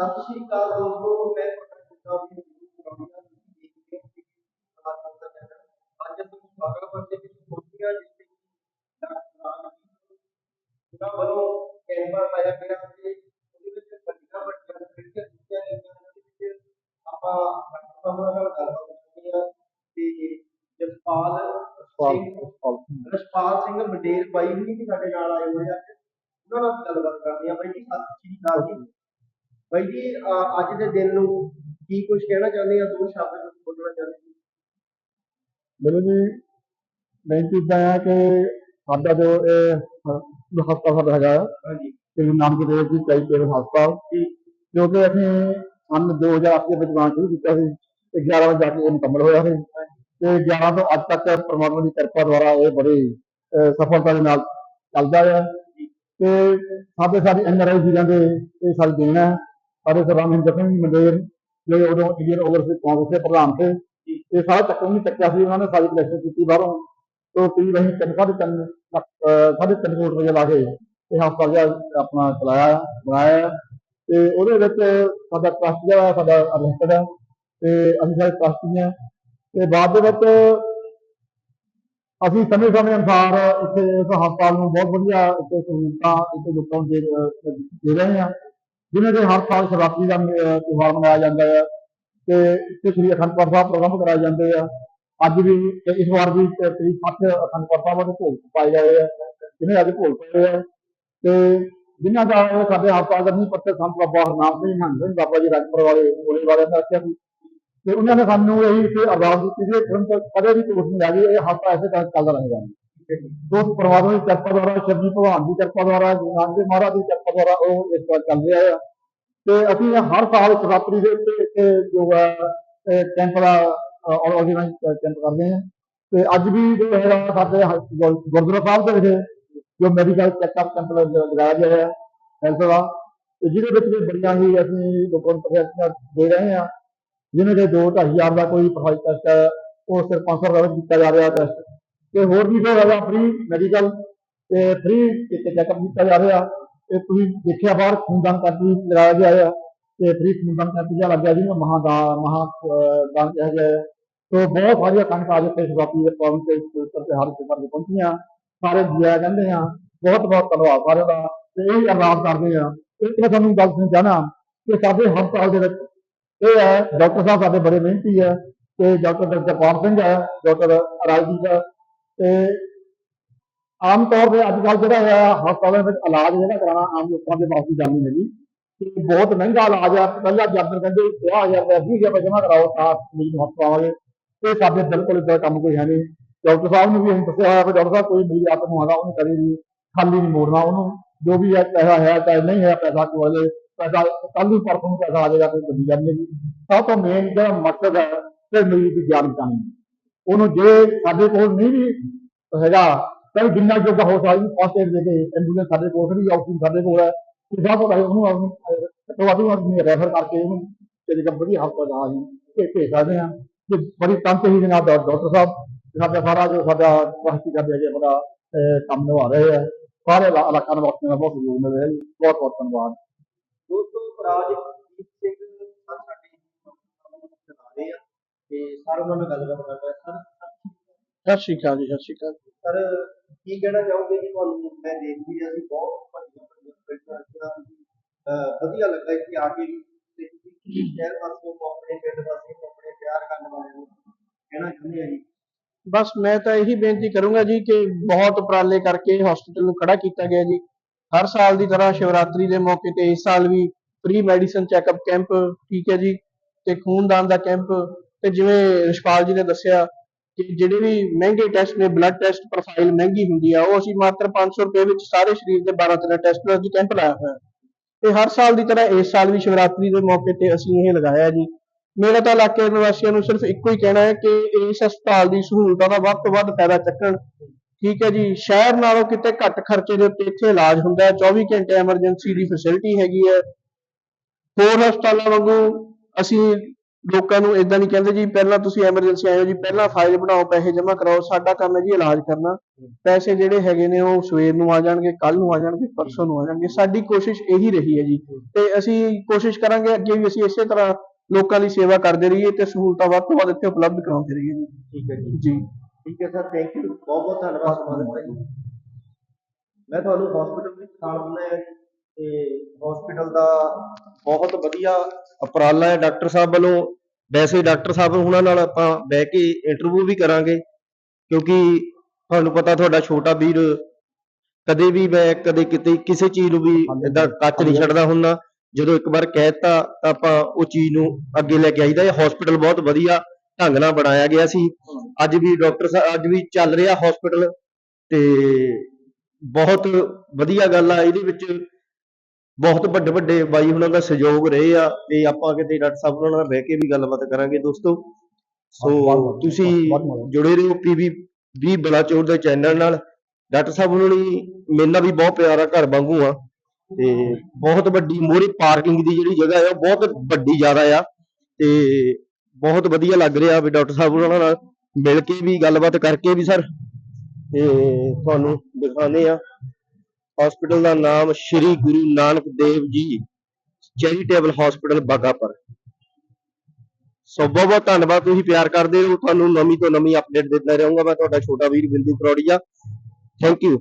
ਸਤਿ ਸ਼੍ਰੀ ਅਕਾਲ ਦੋਸਤੋ ਮੈਂ ਤੁਹਾਡਾ ਗੁਰਦਾਸ ਸਿੰਘ ਗੁਰੂ ਗਰਾਮੀਣਾ ਤੁਸੀਂ ਦੇਖ ਰਹੇ ਹੋ ਕਿ ਕਲਾਕਾਰ ਦਾ ਚੈਨਲ ਅੱਜ ਅਸੀਂ ਬਾਗਾਪੁਰ ਦੇ ਵਿੱਚ ਪਹੁੰਚੇ ਹਾਂ ਜਿੱਥੇ ਕਿ ਡਾਕਟਰ ਰਾਜਵੀਰ ਉਹਨਾਂ ਵੱਲੋਂ ਕੈਂਪਾ ਲਾਇਆ ਗਿਆ ਤੇ ਉਹਦੇ ਵਿੱਚ ਵੱਡੀਆਂ ਵੱਡੀਆਂ ਖਿੜਕੀਆਂ ਦਿੱਤੀਆਂ ਗਈਆਂ ਉਹਦੇ ਵਿੱਚ ਆਪਾਂ ਡਾਕਟਰ ਸਾਹਿਬ ਨਾਲ ਗੱਲਬਾਤ ਕਰਨੀ ਆ ਤੇ ਜਸਪਾਲ ਸਿੰਘ ਰਸ਼ਪਾਲ ਸਿੰਘ ਮੰਡੇਰ ਬਾਈ ਵੀ ਵੀ ਸਾਡੇ ਨਾਲ ਆਏ ਹੋਏ ਆ ਉਹਨਾਂ ਨਾਲ ਗੱਲਬਾਤ ਕਰਨੀ ਆ ਬਾਈ ਜੀ ਸਤਿ ਸ਼੍ਰੀ ਅਕਾਲ ਜੀ ਬਾਈ ਜੀ ਅੱਜ ਦੇ ਦਿਨ ਨੂੰ ਕੀ ਕੁਝ ਕਹਿਣਾ ਚਾਹੁੰਦੇ ਆ ਦੋ ਸ਼ਬਦ ਵਿੱਚ ਬੋਲਣਾ ਚਾਹੁੰਦੇ ਜੀ ਮੈਨੂੰ ਜੀ ਬੇਨਤੀ ਇੱਦਾਂ ਹੈ ਕਿ ਸਾਡਾ ਜੋ ਇਹ ਹਸਪਤਾਲ ਸਾਡਾ ਹੈਗਾ ਹਾਂਜੀ। ਗੁਰੂ ਨਾਨਕ ਦੇਵ ਜੀ ਚੈਰੀਟੇਬਲ ਹਸਪਤਾਲ ਜੀ। ਕਿ ਅਸੀਂ ਸੰਨ 2008 ਦੇ ਵਿੱਚ ਸ਼ੁਰੂ ਕੀਤਾ ਸੀ ਤੇ 11 ਵਜੇ ਜਾ ਕੇ ਇਹ ਮੁਕੰਮਲ ਹੋਇਆ ਸੀ। ਤੇ 11 ਤੋਂ ਅੱਜ ਤੱਕ ਪਰਮਾਤਮਾ ਦੀ ਕਿਰਪਾ ਦੁਆਰਾ ਇਹ ਬੜੀ ਸਫਲਤਾ ਦੇ ਨਾਲ ਚੱਲਦਾ ਹੈ ਤੇ ਸਾਡੇ ਸਾਰੇ ਐਨਆਰਆਈ ਵੀਰਾਂ ਦੇ ਇਹ ਸਾਡੀ ਦੇਣ ਹੈ। ਸਾਡੇ ਸਰਦਾਰ ਮਹਿੰਦਰ ਸਿੰਘ ਮੰਡੇਰ ਜੋ ਉਦੋਂ ਇੰਡੀਅਨ ਓਵਰਸੀਜ਼ ਕਾਂਗਰਸ ਦੇ ਪ੍ਰਧਾਨ ਸੀ। ਇਹ ਸਾਰਾ ਚੱਕਰ ਨਹੀਂ ਚੱਕਿਆ ਸੀ ਉਹਨਾਂ ਨੇ ਸਾਰੀ ਕਲੈਕਸ਼ਨ ਕੀਤੀ ਬਾਹਰੋਂ। ਤੋਂ ਕਰੀਬ ਅਸੀਂ ਤਿੰਨ ਸਾਢੇ ਤਿੰਨ ਸਾਢੇ ਤਿੰਨ ਕਰੋੜ ਰੁਪਏ ਲਾ ਕੇ ਇਹ ਹਸਪਤਾਲ ਜਿਹੜਾ ਆਪਣਾ ਚਲਾਇਆ ਬਣਾਇਆ। ਤੇ ਉਹਦੇ ਵਿੱਚ ਸਾਡਾ ਟਰਸਟ ਜਿਹੜਾ ਸਾਡਾ ਰਜਿਸਟਰਡ ਹੈ। ਤੇ ਅਸੀਂ ਸਾਰੇ ਟਰਸਟੀ ਹਾਂ ਤੇ ਬਾਅਦ ਦੇ ਵਿੱਚ ਅਸੀਂ ਸਮੇਂ ਸਮੇਂ ਅਨੁਸਾਰ ਇੱਥੇ ਇਸ ਹਸਪਤਾਲ ਨੂੰ ਬਹੁਤ ਵਧੀਆ ਇੱਥੇ ਸਹੂਲਤਾਂ ਇੱਥੇ ਲੋਕਾਂ ਨੂੰ ਦੇ ਰਹੇ ਹਾਂ। ਜਿਵੇਂ ਕਿ ਹਰ ਸਾਲ ਸ਼ਿਵਰਾਤਰੀ ਦਾ ਤਿਉਹਾਰ ਮਨਾਇਆ ਜਾਂਦਾ ਹੈ ਤੇ ਇੱਥੇ ਸ੍ਰੀ ਅਖੰਡ ਪਾਠ ਸਾਹਿਬ ਪ੍ਰੋਗਰਾਮ ਕਰਾਏ ਜਾਂਦੇ ਆ। ਅੱਜ ਵੀ ਤੇ ਇਸ ਵਾਰ ਵੀ ਤੇ ਤਰੀਕ 60 ਅਖੰਡ ਪਾਠ ਸਾਹਿਬ ਦੇ ਭੋਗ ਪਾਏ ਜਾ ਰਹੇ ਆ, ਜਿਵੇਂ ਅੱਜ ਭੋਗ ਪਏ ਆ। ਤੇ ਜਿਨ੍ਹਾਂ ਦਾ ਇਹ ਸਾਡੇ ਹਸਪਤਾਲ ਦਾ ਨਹੀਂ ਪੱਤੇ ਸੰਤ ਬਾਬਾ ਹਰਨਾਮ ਸਿੰਘ ਹੰਸ ਸਿੰਘ, ਬਾਬਾ ਜੀ ਰਾਜਪੁਰ ਵਾਲੇ ਗੋਲੇ ਵਾਲੇ ਦਾ ਰੱਖਿਆ ਸੀ। ਤੇ ਉਹਨਾਂ ਨੇ ਸਾਨੂੰ ਇਹੀ ਇੱਥੇ ਅਰਦਾਸ ਕੀਤੀ ਸੀ ਕਿ ਕਦੇ ਵੀ ਝੂਠ ਨਹੀਂ ਆ ਗਈ, ਇਹ ਹਫਤਾ ਐਸੇ ਤਰ੍ਹਾਂ ਚੱਲਦਾ ਰਹੇਗਾ ਦੋਸਤ ਪਰਮਾਤਮਾ ਦੀ ਕਿਰਪਾ ਦੁਆਰਾ ਸ਼ਿਵਜੀ ਭਗਵਾਨ ਦੀ ਕਿਰਪਾ ਦੁਆਰਾ, ਗੁਰੂ ਨਾਨਕ ਦੇਵ ਮਹਾਰਾਜ ਦੀ ਕਿਰਪਾ ਦੁਆਰਾ ਉਹ ਇਸ ਤਰ੍ਹਾਂ ਚੱਲ ਰਿਹਾ ਹੈ ਤੇ ਅਸੀਂ ਹਰ ਸਾਲ ਸ਼ਿਵਰਾਤਰੀ ਦੇ ਉੱਤੇ ਇੱਥੇ ਜੋ ਹੈ ਕੈਂਪ ਦਾ ਆਰਗੇਨਾਈਜ਼ ਕੈਂਪ ਕਰਦੇ ਹਾਂ। ਤੇ ਅੱਜ ਵੀ ਜੋ ਹੈਗਾ ਸਾਡੇ ਗੁਰਦੁਆਰਾ ਸਾਹਿਬ ਦੇ ਵਿੱਚ ਜੋ ਮੈਡੀਕਲ ਚੈੱਕਅਪ ਕੈਂਪ ਲਗਾਇਆ ਗਿਆ ਹੈ ਹੈਲਥ ਦਾ। ਤੇ ਜਿਹਦੇ ਵਿੱਚ ਵੀ ਬੜੀਆਂ ਹੀ ਅਸੀਂ ਲੋਕਾਂ ਨੂੰ ਫੈਸਿਲਿਟੀਆਂ ਦੇ ਰਹੇ ਹਾਂ। ਜਿਵੇਂ ਕਿ ਦੋ ਢਾਈ ਹਜ਼ਾਰ ਦਾ ਕੋਈ ਪ੍ਰੋਫਾਈਲ ਟੈਸਟ ਹੈ, ਉਹ ਸਿਰਫ 500 ਰੁਪਏ ਕੀਤਾ ਜਾ ਰਿਹਾ ਟੈਸਟ ਤੇ ਹੋਰ ਵੀ ਫਿਰ ਹੈਗਾ ਫ੍ਰੀ ਮੈਡੀਕਲ ਤੇ ਫ੍ਰੀ ਚੈੱਕਅਪ ਕੀਤਾ ਜਾ ਰਿਹਾ। ਤੇ ਤੁਸੀਂ ਦੇਖਿਆ ਬਾਹਰ ਖੂਨਦਾਨ ਕੈਂਪ ਵੀ ਲਗਾਇਆ ਗਿਆ ਹੈ ਤੇ ਫ੍ਰੀ ਖੂਨਦਾਨ ਕੈਂਪ ਜਿਹਾ ਲੱਗਿਆ ਜਿਹਨੂੰ ਮਹਾਦਾਨ ਮਹਾ ਦਾਨ ਕਿਹਾ ਗਿਆ ਹੈ ਤੋ ਬਹੁਤ ਸਾਰੀਆਂ ਕਣਕਾਂ ਅੱਜ ਤੇ ਸ਼ੁਰੂਆਤੀ ਦੇ ਪ੍ਰੋਗਰਾਮ ਤੇ ਉੱਤਰ ਤੇ ਹਰ ਕਰਕੇ ਪਹੁੰਚੀਆਂ। ਸਾਰੇ ਜੀਆ ਕਹਿੰਦੇ ਆ, ਬਹੁਤ ਬਹੁਤ ਧੰਨਵਾਦ ਸਾਰਿਆਂ ਦਾ। ਤੇ ਇਹ ਅਰਦਾਸ ਕਰਦੇ ਆ ਇੱਕ ਮੈਂ ਤੁਹਾਨੂੰ ਗੱਲ ਸੁਣ ਚਾਹਨਾ ਕਿ ਸਾਡੇ ਹਸਪਤਾਲ ਦੇ ਵਿੱਚ ਇਹ ਹੈ ਡਾਕਟਰ ਸਾਹਿਬ ਸਾਡੇ ਬੜੇ ਮਿਹਨਤੀ ਹੈ ਤੇ ਡਾਕਟਰ ਜਗਪਾਲ ਸਿੰਘ ਹੈ ਡਾਕਟਰ ਰਾਜਦੀਪ ਹੈ ਤੇ ਆਮ ਤੌਰ ਤੇ ਅੱਜ ਕੱਲ ਜਿਹੜਾ ਹੈ, ਹਸਪਤਾਲਾਂ ਵਿੱਚ ਇਲਾਜ ਜਿਹੜਾ ਕਰਾਉਣਾ ਆਮ ਲੋਕਾਂ ਦੇ ਵਾਸਤੇ ਜਾਣੀ ਹੈਗੀ। ਤੇ ਬਹੁਤ ਮਹਿੰਗਾ ਇਲਾਜ ਆ। ਪਹਿਲਾਂ ਜਦ ਕਹਿੰਦੇ 50000 ਰੁਪਏ 20000 ਰੁਪਏ ਜਮ੍ਹਾਂ ਕਰਾਓ ਤਾਂ ਮਰੀਜ਼ ਹਸਪਤਾਲ ਆਵਾਂਗੇ ਤੇ ਸਾਡੇ ਬਿਲਕੁਲ ਇਦਾਂ ਕੰਮ ਕੋਈ ਹੈ ਨਹੀਂ। ਡਾਕਟਰ ਸਾਹਿਬ ਨੂੰ ਵੀ ਅਸੀਂ ਦੱਸਿਆ ਹੋਇਆ ਕਿ ਡਾਕਟਰ ਸਾਹਿਬ ਕੋਈ ਮਰੀਜ਼ ਆਪ ਨੂੰ ਆਉਂਦਾ ਉਹਨੂੰ ਕਦੇ ਵੀ ਖਾਲੀ ਨਹੀਂ ਮੋੜਨਾ ਉਹਨੂੰ। ਜੋ ਵੀ ਹੈ ਪੈਸਾ ਹੈ, ਚਾਹੇ ਨਹੀਂ ਹੈ, ਪੈਸਾ ਕੋਲੇ ਪੈਸਾ ਕੱਲ ਨੂੰ ਪਰਸੋਂ ਪੈਸਾ ਆ ਜਾਏਗਾ, ਕੋਈ ਵੱਡੀ ਗੱਲ ਨਹੀਂ ਸਭ ਤੋਂ ਮੇਨ ਜਿਹੜਾ ਮਕਸਦ ਹੈ ਕਿ ਮਰੀਜ਼ ਦੀ ਜਾਨ ਬਚਾਉਣੀ। ਉਹਨੂੰ ਜੇ ਸਾਡੇ ਕੋਲ ਨਹੀਂ ਵੀ ਹੈਗਾ, ਤਾਂ ਜਿੰਨਾ ਜੋਗਾ ਹੋ ਸਕਦਾ ਫਸਟ ਏਡ ਦੇ ਕੇ ਐਂਬੂਲੈਂਸ ਸਾਡੇ ਕੋਲ ਵੀ ਆਕਸੀਜਨ ਸਾਡੇ ਕੋਲ ਹੈ ਤੇ ਸਭ ਤੋਂ ਉਹਨੂੰ ਉਹਨੂੰ ਤੋਂ ਉਹਨੂੰ ਰੈਫਰ ਕਰਕੇ ਉਹਨੂੰ, ਤੇ ਜਿਹੜਾ ਵਧੀਆ ਹਸਪਤਾਲ ਆ ਜੀ ਇਹ ਭੇਜ ਸਕਦੇ ਹਾਂ। ਤੇ ਬੜੀ ਤੰਤਹੀ ਦੇ ਨਾਲ ਡਾਕਟਰ ਸਾਹਿਬ ਸਾਡਾ ਸਾਰਾ ਜੋ ਸਾਡਾ ਵਾਸਤੀ ਕਰਦੇ ਹੈਗੇ ਬੜਾ ਕੰਮ ਨਿਭਾ ਰਹੇ ਆ, ਸਾਰੇ ਇਲਾਕਾ ਨਿਵਾਸੀਆਂ ਦਾ ਬਹੁਤ ਸਹਿਯੋਗ ਮਿਲ ਰਿਹਾ ਜੀ। ਬਹੁਤ ਬਹੁਤ ਧੰਨਵਾਦ। ਦੋਸਤੋ ਰਾਜਦੀਪ ਸਿੰਘ ਸਰ ਸਾਡੇ ਨੂੰ ਚਲਾ ਰਹੇ ਆ ਤੇ ਸਰ ਉਹਨਾਂ ਨਾਲ ਗੱਲਬਾਤ ਕਰਦਾ ਸਰ ਸਤਿ ਸ਼੍ਰੀ ਅਕਾਲ ਜੀ ਸਤਿ ਸ਼੍ਰੀ ਅਕਾਲ ਸਰ ਕੀ ਕਹਿਣਾ ਚਾਹੋਗੇ ਜੀ ਤੁਹਾਨੂੰ ਮੈਂ ਦੇਖ ਵੀ ਰਿਹਾ ਸੀ ਬਹੁਤ ਵੱਡੀਆਂ ਵੱਡੀਆਂ ਫਿਲਮਾਂ ਰਚੀਆਂ ਤੁਸੀਂ ਵਧੀਆ ਲੱਗਾ ਇੱਥੇ ਆ ਕੇ ਤੇ ਤੁਸੀਂ ਕੀ ਸ਼ਹਿਰ ਵਾਸੀਆਂ ਨੂੰ ਆਪਣੇ ਪਿੰਡ ਵਾਸੀਆਂ ਨੂੰ ਆਪਣੇ ਪਿਆਰ ਕਰਨ ਵਾਲਿਆਂ ਨੂੰ ਕਹਿਣਾ ਚਾਹੁੰਦੇ ਆ ਜੀ। ਬਸ ਮੈਂ ਤਾਂ ਇਹੀ ਬੇਨਤੀ ਕਰੂੰਗਾ ਜੀ ਕਿ ਬਹੁਤ ਉਪਰਾਲੇ ਕਰਕੇ ਹਸਪੀਟਲ ਨੂੰ ਖੜਾ ਕੀਤਾ ਗਿਆ ਜੀ। ਹਰ ਸਾਲ ਦੀ ਤਰ੍ਹਾਂ ਸ਼ਿਵਰਾਤਰੀ ਦੇ ਮੌਕੇ ਤੇ ਇਸ ਸਾਲ ਵੀ ਫ੍ਰੀ ਮੈਡੀਸਨ ਚੈੱਕਅਪ ਕੈਂਪ ਠੀਕ ਹੈ ਜੀ। ਤੇ ਖੂਨਦਾਨ ਦਾ ਕੈਂਪ ਤੇ ਜਿਵੇਂ ਰਿਸ਼ਪਾਲ ਜੀ ਨੇ ਦੱਸਿਆ ਕਿ ਜਿਹੜੇ ਵੀ ਮਹਿੰਗੇ ਟੈਸਟ ਨੇ ਬਲੱਡ ਟੈਸਟ ਪ੍ਰੋਫਾਈਲ ਮਹਿੰਗੀ ਹੁੰਦੀ ਆ, ਉਹ ਅਸੀਂ ਮਾਤਰ 500 ਰੁਪਏ ਵਿੱਚ ਸਾਰੇ ਸਰੀਰ ਦੇ 12 13 ਟੈਸਟ ਦਾ ਜੀ ਕੈਂਪ ਲਾਇਆ ਹੋਇਆ। ਤੇ ਹਰ ਸਾਲ ਦੀ ਤਰ੍ਹਾਂ ਇਸ ਸਾਲ ਵੀ ਸ਼ਿਵਰਾਤਰੀ ਦੇ ਮੌਕੇ ਤੇ ਅਸੀਂ ਇਹ ਲਗਾਇਆ ਜੀ। ਮੇਰਾ ਤਾਂ ਇਲਾਕੇ ਨਿਵਾਸੀਆਂ ਨੂੰ ਸਿਰਫ ਇੱਕੋ ਹੀ ਕਹਿਣਾ ਹੈ ਕਿ ਇਸ ਹਸਪਤਾਲ ਦੀ ਸਹੂਲਤਾਂ ਦਾ ਵੱਧ ਤੋਂ ਵੱਧ ਫਾਇਦਾ ਚੱਕਣ। ਠੀਕ ਹੈ ਜੀ, ਸ਼ਹਿਰ ਨਾਲੋਂ ਕਿਤੇ ਘੱਟ ਖਰਚੇ ਦੇ ਉੱਤੇ ਇੱਥੇ ਇਲਾਜ ਹੁੰਦਾ ਹੈ। 24 ਘੰਟੇ ਐਮਰਜੈਂਸੀ ਦੀ ਫੈਸਿਲਿਟੀ ਹੈਗੀ ਹੈ। ਹੋਰ ਹਸਪਤਾਲਾਂ ਵਾਂਗੂ ਅਸੀਂ ਲੋਕਾਂ ਨੂੰ ਇਦਾਂ ਨਹੀਂ ਕਹਿੰਦੇ ਜੀ ਪਹਿਲਾਂ ਤੁਸੀਂ ਐਮਰਜੈਂਸੀ ਆਏ ਹੋ ਜੀ ਪਹਿਲਾਂ ਫਾਈਲ ਬਣਾਓ ਪੈਸੇ ਜਮ੍ਹਾਂ ਕਰਾਓ ਸਾਡਾ ਕੰਮ ਹੈ ਜੀ ਇਲਾਜ ਕਰਨਾ। ਪੈਸੇ ਜਿਹੜੇ ਹੈਗੇ ਨੇ ਉਹ ਸਵੇਰ ਨੂੰ ਆ ਜਾਣਗੇ ਕੱਲ ਨੂੰ ਆ ਜਾਣਗੇ ਪਰਸੋਂ ਨੂੰ ਆ ਜਾਣਗੇ। ਸਾਡੀ ਕੋਸ਼ਿਸ਼ ਇਹੀ ਰਹੀ ਹੈ ਜੀ। ਤੇ ਅਸੀਂ ਕੋਸ਼ਿਸ਼ ਕਰਾਂਗੇ ਅੱਗੇ ਵੀ ਅਸੀਂ ਇਸੇ ਤਰ੍ਹਾਂ ਲੋਕਾਂ ਦੀ ਸੇਵਾ ਕਰਦੇ ਰਹੀਏ ਤੇ ਸਹੂਲਤਾਂ ਵੱਧ ਤੋਂ ਵੱਧ ਇੱਥੇ ਉਪਲਬਧ ਕਰਾਉਂਦੇ ਰਹੀਏ ਜੀ। ਠੀਕ ਹੈ ਜੀ। ਜੀ। ਠੀਕ ਹੈ ਸਰ ਥੈਂਕ ਯੂ ਬਹੁਤ ਬਹੁਤ ਧੰਨਵਾਦ ਸਮਾਂ ਦਿੱਤਾ ਜੀ। ਮੈਂ ਤੁਹਾਨੂੰ ਹਸਪੀਟਲ ਵਿੱਚ ਖਾਣ ਬਣਾਇਆ ਤੇ ਹਸਪੀਟਲ ਦਾ ਬਹੁਤ ਵਧੀਆ ਉਪਰਾਲਾ ਹੈ। ਡਾਕਟਰ ਸਾਹਿਬ ਵੱਲੋਂ ਵੈਸੇ ਡਾਕਟਰ ਸਾਹਿਬ ਹੁਣਾਂ ਨਾਲ ਆਪਾਂ ਬਹਿ ਕੇ ਇੰਟਰਵਿਊ ਵੀ ਕਰਾਂਗੇ ਕਿਉਂਕਿ ਤੁਹਾਨੂੰ ਪਤਾ ਤੁਹਾਡਾ ਛੋਟਾ ਵੀਰ ਕਦੇ ਵੀ ਮੈਂ ਕਦੇ ਕਿਤੇ ਕਿਸੇ ਚੀਜ਼ ਨੂੰ ਵੀ ਏਦਾਂ ਟੱਚ ਨਹੀਂ ਛੱਡਦਾ ਹੁੰਦਾ। ਜਦੋਂ ਇੱਕ ਵਾਰ ਕਹਿਤਾ ਤਾਂ ਆਪਾਂ ਉਹ ਚੀਜ਼ ਨੂੰ ਅੱਗੇ ਲੈ ਕੇ ਆਈਦਾ। ਇਹ ਹਸਪੀਟਲ ਬਹੁਤ ਵਧੀਆ ਢੰਗ ਨਾਲ ਬਣਾਇਆ ਗਿਆ ਸੀ। ਅੱਜ ਵੀ ਡਾਕਟਰ ਸਾਹਿਬ ਅੱਜ ਵੀ ਚੱਲ ਰਿਹਾ ਹਸਪੀਟਲ ਤੇ ਬਹੁਤ ਵਧੀਆ ਗੱਲ ਆ। ਇਹਦੇ ਵਿੱਚ ਬਹੁਤ ਵੱਡੇ ਵੱਡੇ ਬਾਈ ਉਹਨਾਂ ਦਾ ਸਹਿਯੋਗ ਰਹੇ ਆ ਤੇ ਆਪਾਂ ਕਿਤੇ ਡਾਕਟਰ ਸਾਹਿਬ ਉਹਨਾਂ ਨਾਲ ਬਹਿ ਕੇ ਵੀ ਗੱਲਬਾਤ ਕਰਾਂਗੇ ਦੋਸਤੋ। ਸੋ ਤੁਸੀਂ ਜੁੜੇ ਰਹੋ ਪੀਵੀ ਵੀ ਬਲਾਚੌਰ ਦੇ ਚੈਨਲ ਨਾਲ। ਡਾਕਟਰ ਸਾਹਿਬ ਉਹਨਾਂ ਨੇ ਮੇਰੇ ਨਾਲ ਵੀ ਬਹੁਤ ਪਿਆਰਾ ਘਰ ਵਾਂਗੂ ਆ ਤੇ ਬਹੁਤ ਵੱਡੀ ਮੋਰੀ ਪਾਰਕਿੰਗ ਦੀ ਜਿਹੜੀ ਜਗ੍ਹਾ ਉਹ ਬਹੁਤ ਵੱਡੀ ਜ਼ਿਆਦਾ ਆ ਤੇ ਬਹੁਤ ਵਧੀਆ ਲੱਗ ਰਿਹਾ ਵੀ ਡਾਕਟਰ ਸਾਹਿਬ ਉਹਨਾਂ ਨਾਲ ਮਿਲ ਕੇ ਵੀ ਗੱਲਬਾਤ ਕਰਕੇ ਵੀ ਸਰ। ਤੇ ਤੁਹਾਨੂੰ ਦਿਖਾਉਂਦੇ ਆ। ਹਸਪੀਟਲ ਦਾ ਨਾਮ ਸ਼੍ਰੀ ਗੁਰੂ ਨਾਨਕ ਦੇਵ ਜੀ ਚੈਰੀਟੇਬਲ ਹਸਪੀਟਲ ਬਾਗਾਪੁਰ ਸੋ ਬਹੁਤ ਬਹੁਤ ਧੰਨਵਾਦ, ਤੁਸੀਂ ਪਿਆਰ ਕਰਦੇ ਹੋ ਤੁਹਾਨੂੰ ਨਵੀਂ ਤੋਂ ਨਵੀਂ ਅਪਡੇਟ ਦਿੰਦਾ ਰਹੂੰਗਾ। ਮੈਂ ਤੁਹਾਡਾ ਛੋਟਾ ਵੀਰ ਬਿੰਦੂ ਕਰੋੜੀਆ ਥੈਂਕ ਯੂ